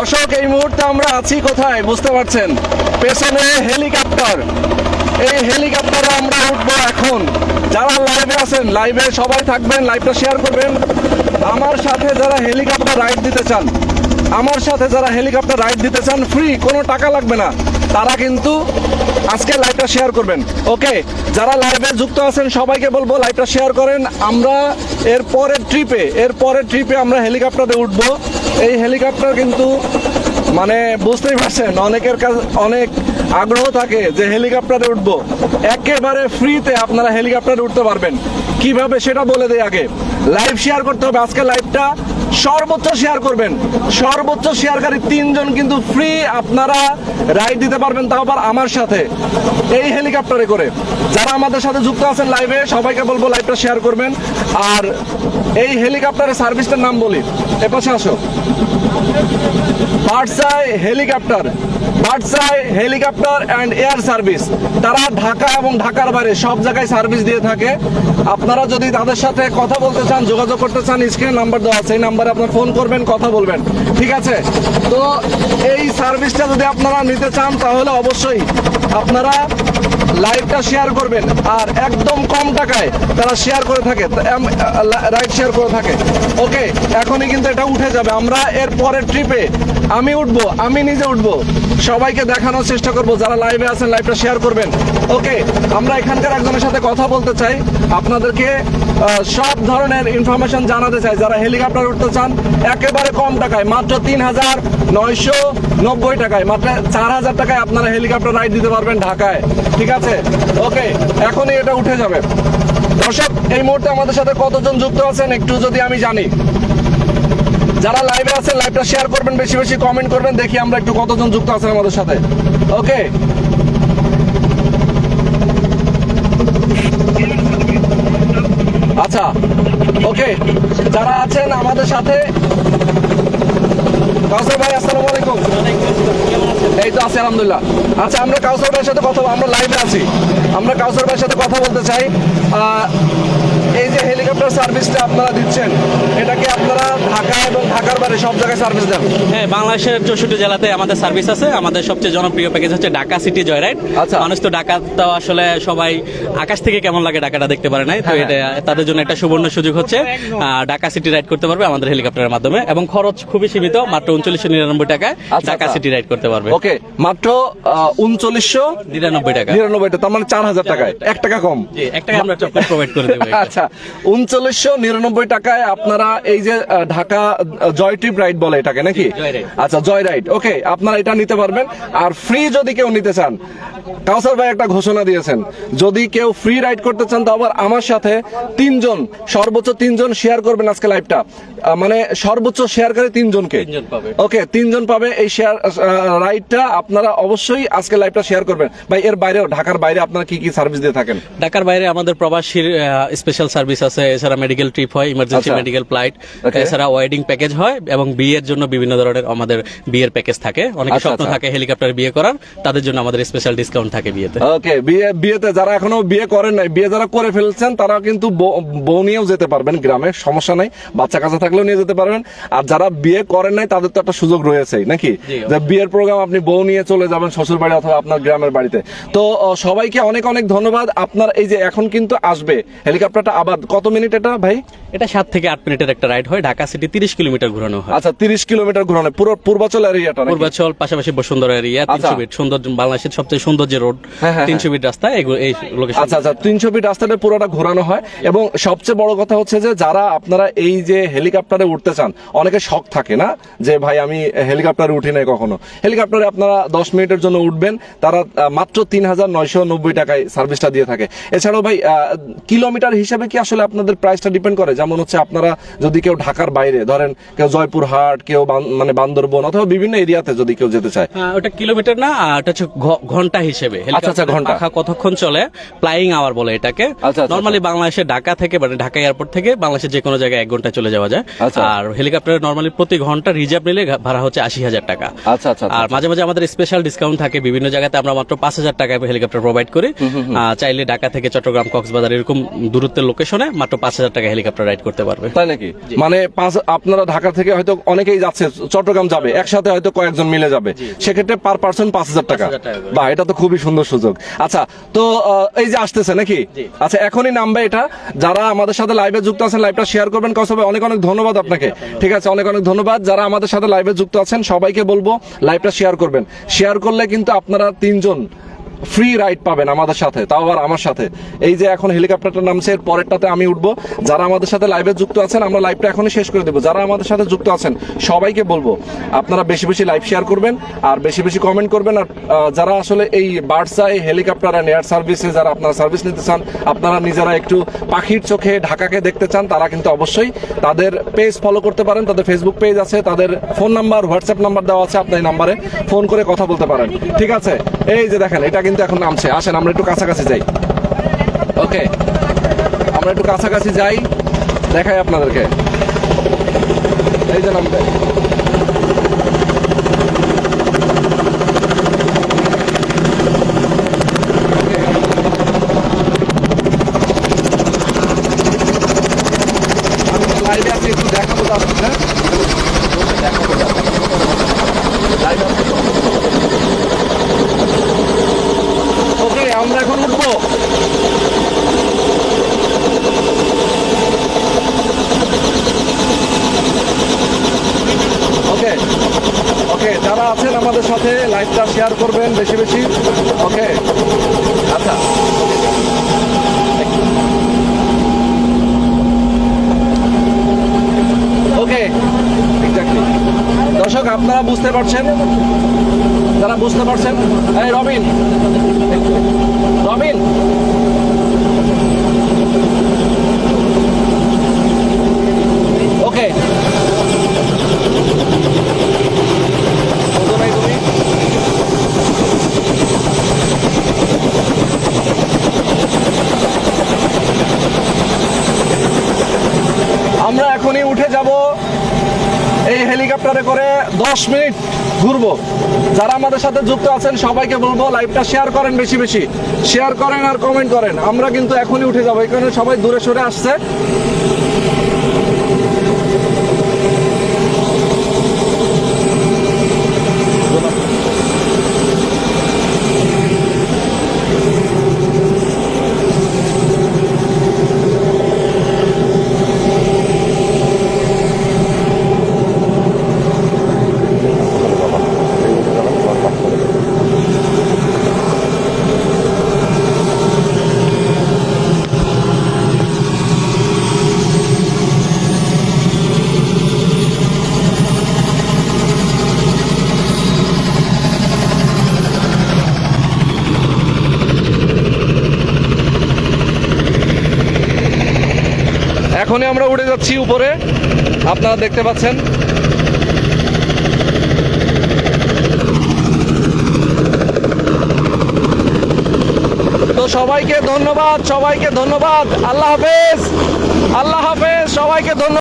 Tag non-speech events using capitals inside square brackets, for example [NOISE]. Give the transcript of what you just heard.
দর্শক, এই মুহূর্তে আমরা আছি কোথায়? বুঝতে পারছেন? পেছনে হেলিকপ্টার। এই হেলিকপ্টারে আমরা উঠবো এখন। যারা লাইভে আছেন লাইভে সবাই থাকবেন লাইভটা শেয়ার করবেন। আমার সাথে যারা হেলিকপ্টার রাইড দিতে চান, আমার সাথে যারা হেলিকপ্টার রাইড দিতে চান ফ্রি কোনো টাকা লাগবে না। তারা কিন্তু আজকে লাইভটা শেয়ার করবেন। ওকে যারা লাইভে যুক্ত আছেন, সবাইকে বলব লাইভটা শেয়ার করেন। আমরা এর পরের ট্রিপে এর পরের ট্রিপে আমরা হেলিকপ্টারে উঠবো। এই হেলিকপ্টার কিন্তু মানে বুঝতেই পারছেন, অনেকের কাছে, অনেক আগ্রহ থাকে যে হেলিকপ্টারে উঠবো। একেবারে ফ্রিতে আপনারা হেলিকপ্টারে উঠতে পারবেন। কীভাবে সেটা বলে দেয় আগে। লাইভ শেয়ার করতে হবে। আজকে লাইভটা সর্বোচ্চ শেয়ার করবেন। সর্বোচ্চ শেয়ারকারী তিনজন কিন্তু ফ্রি আপনারা রাইড দিতে পারবেন তাও আবার আমার সাথে। এই হেলিকপ্টারে করে। যারা আমাদের সাথে যুক্ত আছেন লাইভে সবাইকে বলব লাইভটা শেয়ার করবেন। আর এই হেলিকপ্টারের সার্ভিসটার নাম বলি। এ পাশে আসো। বার্ডসাই হেলিকপ্টার বার্ডসাই হেলিকপ্টার অ্যান্ড এয়ার সার্ভিস তারা ঢাকা এবং ঢাকার বাইরে সব জায়গায় সার্ভিস দিয়ে থাকে। আপনারা যদি তাদের সাথে কথা বলতে চান, যোগাযোগ করতে চান স্ক্রিনে নাম্বার দেওয়া আছে, এই নাম্বারে আপনার ফোন করবেন, কথা বলবেন। ঠিক আছে? তো এই সার্ভিসটা যদি আপনারা নিতে চান, তাহলে অবশ্যই আপনারা লাইভটা শেয়ার করবেন, আর একদম কম টাকায় তারা শেয়ার করে থাকে রাইড শেয়ার করে থাকে। ওকে এখনই কিন্তু এটা উঠে যাবে। আমরা এর পরের ট্রিপে আমি উঠব, আমি নিজে উঠবো। সবাইকে দেখানোর চেষ্টা করব, যারা লাইভে আছেন লাইভটা শেয়ার করবেন। ওকে আমরা এখানকার একজনের সাথে কথা বলতে চাই। আপনাদেরকে সব ধরনের ইনফরমেশন জানাতে চাই। যারা হেলিকপ্টার উঠতে চান, একেবারে কম টাকায়, মাত্র তিন হাজার নয়শো নব্বই টাকায়, মাত্র চার হাজার টাকায় আপনারা হেলিকপ্টার রাইড দিতে পারবেন ঢাকায়। ঠিক আছে? ওকে এখনই এটা উঠে যাবে। দর্শক, এই মুহূর্তে আমাদের সাথে কতজন যুক্ত আছেন একটু যদি আমি জানি। যারা লাইভে আছেন লাইভটা শেয়ার করবেন, বেশি বেশি কমেন্ট করবেন, দেখি আমরা একটু কতজন যুক্ত আছেন আমাদের সাথে। ওকে আচ্ছা ওকে, যারা আছেন আমাদের সাথে, কাউসার ভাই, আসসালামু আলাইকুম। এই তো আছি, আলহামদুলিল্লাহ। আচ্ছা আমরা কাউসার ভাইয়ের সাথে কথা আমরা লাইভে আছি। আমরা কাউসার ভাইয়ের সাথে কথা বলতে চাই। এই যে হেলিকপ্টার সার্ভিসটা আপনারা দিচ্ছেন এটা কি আপনারা ঢাকা এবং ঢাকার বাইরে সব জায়গায় সার্ভিস দেন? হ্যাঁ বাংলাদেশের চৌষট্টি জেলাতে আমাদের সার্ভিস আছে। আমাদের সবচেয়ে জনপ্রিয় প্যাকেজ হচ্ছে ঢাকা সিটি জয় রাইড আচ্ছা। মানুষ তো ঢাকা তো আসলে সবাই আকাশ থেকে কেমন লাগে ঢাকাটা দেখতে পারে নাই? তো হ্যাঁ, এটা তাদের জন্য একটা সুবর্ণ সুযোগ হচ্ছে। ঢাকা সিটি রাইড করতে পারবে আমাদের হেলিকপ্টারের মাধ্যমে। এবং খরচ খুবই সীমিত মাত্র উনচল্লিশশো নিরানব্বই টাকায় আচ্ছা, ঢাকা আচ্ছা। সিটি রাইড করতে পারবে। ওকে মাত্র উনচল্লিশশো নিরানব্বই টাকা। নিরানব্বইটা তার মানে চার হাজার টাকায়। এক টাকা কম। এক টাকা আমরা প্রোভাইড করে দেবো [LAUGHS] একটা। আচ্ছা উনচল্লিশশো নিরানব্বই টাকায় আপনারা এই যে ঢাকা জয় ট্রিপ রাইড বলে এটাকে নাকি? আচ্ছা জয় রাইড। ওকে আপনারা এটা নিতে পারবেন। আর ফ্রি যদি কেউ নিতে চান কাউসার ভাই একটা ঘোষণা দিয়েছেন যদি কেউ ফ্রি রাইড করতে চান তো আবার আমার সাথে তিনজন সর্বোচ্চ তিনজন শেয়ার করবেন আজকে লাইভটা মানে সর্বোচ্চ শেয়ারকারী তিনজনকে। ওকে তিনজন পাবে এই শেয়ার রাইডটা আপনারা অবশ্যই আজকে লাইভটা শেয়ার করবেন। ভাই এর বাইরেও ঢাকার বাইরে আপনারা কি কি সার্ভিস দিয়ে থাকেন? ঢাকার বাইরে আমাদের প্রবাসীর স্পেশাল সার্ভিস আছে এছাড়া মেডিকেল ট্রিপ হয় ইমার্জেন্সি। মেডিকেল ফ্লাইট এছাড়া ওয়েডিং প্যাকেজ হয় এবং বিয়ের জন্য বিভিন্ন ধরনের আমাদের বিয়ের প্যাকেজ থাকে। অনেক আচ্ছা, স্বপ্ন আচ্ছা। থাকে হেলিকপ্টার বিয়ে করার তাদের জন্য আমাদের স্পেশাল ডিসকাউন্ট থাকে বিয়েতে। ওকে বিয়ে বিয়েতে যারা এখনও বিয়ে করেন নাই বিয়ে যারা করে ফেলছেন তারা কিন্তু বউ- নিয়েও যেতে পারবেন গ্রামে সমস্যা নাই বাচ্চা কাচ্চা থাকলেও নিয়ে যেতে পারবেন। আর যারা বিয়ে করেন নাই তাদের তো একটা সুযোগ রয়েছেই নাকি? যে বিয়ের প্রোগ্রাম আপনি বউ নিয়ে চলে যাবেন শ্বশুর বাড়ি অথবা আপনার গ্রামের বাড়িতে। তো সবাইকে অনেক অনেক ধন্যবাদ। আপনার এই যে এখন কিন্তু আসবে হেলিকপ্টারটা আবার কত মিনিট এটা ভাই? এটা সাত থেকে আট মিনিটের একটা রাইড হয় ঢাকা সিটি তিরিশ কিলোমিটার ঘোরানো হয়। আচ্ছা তিরিশ কিলোমিটার ঘুরানো পুরো পূর্বাচল এরিয়াটা পূর্বাচল পাশাপাশি বসুন্ধরা এরিয়া তিনশো আচ্ছা। ফিট সুন্দর বাংলাদেশের সবচেয়ে সুন্দর যে রোড হ্যাঁ, হ্যাঁ, তিনশো ফিট রাস্তা এই লোকেশন আচ্ছা আচ্ছা তিনশো ফিট রাস্তাটা পুরোটা ঘোরানো হয়। এবং সবচেয়ে বড় কথা হচ্ছে যে যারা আপনারা এই যে হেলিকপ্টারে উঠতে চান অনেকে শখ থাকে না যে ভাই আমি হেলিকপ্টারে উঠি নাই কখনো। হেলিকপ্টারে আপনারা দশ মিনিটের জন্য উঠবেন তারা মাত্র তিন হাজার নয়শো নব্বই টাকায় সার্ভিসটা দিয়ে থাকে। এছাড়াও ভাই কিলোমিটার হিসাবে কি আসলে আপনাদের প্রাইসটা ডিপেন্ড করে? যেমন হচ্ছে আপনারা যদি কেউ ঢাকার বাইরে ধরেন কেউ জয়পুরহাট কেউ মানে বান্দরবন অথবা বিভিন্ন এরিয়াতে যদি কেউ যেতে চায়। ওটা কিলোমিটার না ওটা হচ্ছে ঘণ্টা হিসেবে। আচ্ছা, আচ্ছা, ঘণ্টা। কতক্ষণ চলে? ফ্লাইং আওয়ার বলে এটাকে। আচ্ছা, আচ্ছা, নর্মালি বাংলাদেশে ঢাকা থেকে মানে ঢাকা এয়ারপোর্ট থেকে বাংলাদেশের যে কোনো জায়গায় এক ঘণ্টা চলে যাওয়া যায়। আচ্ছা। আর হেলিকপ্টারের নর্মালি প্রতি ঘণ্টা রিজার্ভ নিলে ভাড়া হচ্ছে আশি হাজার টাকা। আচ্ছা আচ্ছা আর মাঝে মাঝে আমাদের স্পেশাল ডিসকাউন্ট থাকে বিভিন্ন জায়গাতে আমরা মাত্র পাঁচ হাজার টাকায় হেলিকপ্টার প্রোভাইড করি। চাইলে ঢাকা থেকে চট্টগ্রাম কক্সবাজার এরকম দূরত্বের লোকেশনে মাত্র পাঁচ হাজার টাকা হেলিকপ্টার রাইড করতে পারবে। তাই নাকি? মানে পাঁচ আপনারা ঢাকা থেকে হয়তো অনেকেই যাচ্ছে চট্টগ্রাম যাবে একসাথে হয়তো কয়েকজন মিলে যাবে। সেক্ষেত্রে পার পার্সন পাঁচ হাজার টাকা। 5,000 বা এটা তো খুবই সুন্দর সুযোগ। আচ্ছা তো এই যে আসতেছে নাকি? আচ্ছা এখনই নামবে এটা। যারা আমাদের সাথে লাইভে যুক্ত আছেন লাইভটা শেয়ার করবেন কসবে অনেক অনেক ধন্যবাদ। আপনাকে। ঠিক আছে, অনেক অনেক ধন্যবাদ। যারা আমাদের সাথে লাইভে যুক্ত আছেন, সবাইকে বলব লাইভটা শেয়ার করবেন। শেয়ার করলে কিন্তু আপনারা তিনজন ফ্রি রাইড পাবেন আমাদের সাথে, তাও আবার আমার সাথে। এই যে এখন হেলিকপ্টারটা নামছে, এর পরেরটাতে আমি উঠবো। যারা আমাদের সাথে লাইভে যুক্ত আছেন, আমরা লাইভটা এখনই শেষ করে দেবো। যারা আমাদের সাথে যুক্ত আছেন, সবাইকে বলব, আপনারা বেশি বেশি লাইভ শেয়ার করবেন, আর বেশি বেশি কমেন্ট করবেন। আর যারা আসলে এই বার্ডসাই হেলিকপ্টার অ্যান্ড এয়ার সার্ভিসে যারা আপনারা সার্ভিস নিতে চান, আপনারা নিজেরা একটু পাখির চোখে, ঢাকাকে দেখতে চান, তারা কিন্তু অবশ্যই তাদের পেজ ফলো করতে পারেন। তাদের ফেসবুক পেজ আছে, তাদের ফোন নাম্বার হোয়াটসঅ্যাপ নাম্বার দেওয়া আছে আপনার এই নাম্বারে ফোন করে কথা বলতে পারেন। ঠিক আছে? এই যে দেখেন, এটা কিন্তু এখন নামছে। আসেন, আমরা একটু কাছাকাছি যাই। ওকে আমরা একটু কাছাকাছি যাই, দেখাই আপনাদেরকে। এই যে নামবে আমি তো লাইভে আছি একটু দেখাবো তো আপনাকে দেখাবো লাইভে আছি তো। ওকে আমরা এখন উঠবো। ওকে ওকে যারা আছেন আমাদের সাথে লাইভটা শেয়ার করবেন বেশি বেশি। ওকে আচ্ছা। ওকে দর্শক, আপনারা বুঝতে পারছেন? যারা বুঝতে পারছেন? এই রবিন রবিন ওকে আমরা এখনই উঠে যাব এই হেলিকপ্টারে করে দশ মিনিট ঘুরবো। যারা আমাদের সাথে যুক্ত আছেন, সবাইকে বলব লাইভটা শেয়ার করেন বেশি বেশি। শেয়ার করেন আর কমেন্ট করেন। আমরা কিন্তু এখনই উঠে যাব। এখানে সবাই দূরে সরে আসছে। এখনই আমরা উড়ে যাচ্ছি উপরে। আপনারা দেখতে পাচ্ছেন। তো সবাইকে ধন্যবাদ সবাইকে ধন্যবাদ। আল্লাহ হাফেজ আল্লাহ হাফেজ, সবাইকে ধন্যবাদ।